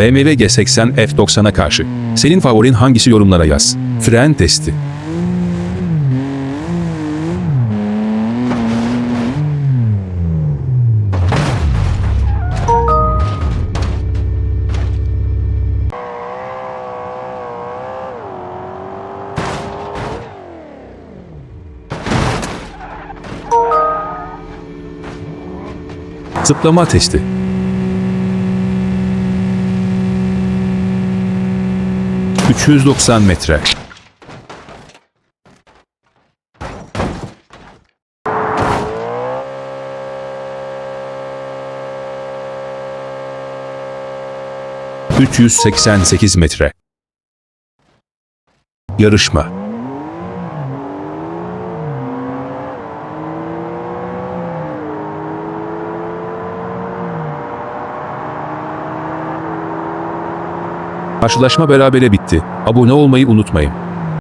BMW G80 F90'a karşı. Senin favorin hangisi yorumlara yaz. Fren testi. Zıplama testi. ...390 metre. ...388 metre. Yarışma. Karşılaşma berabere bitti. Abone olmayı unutmayın.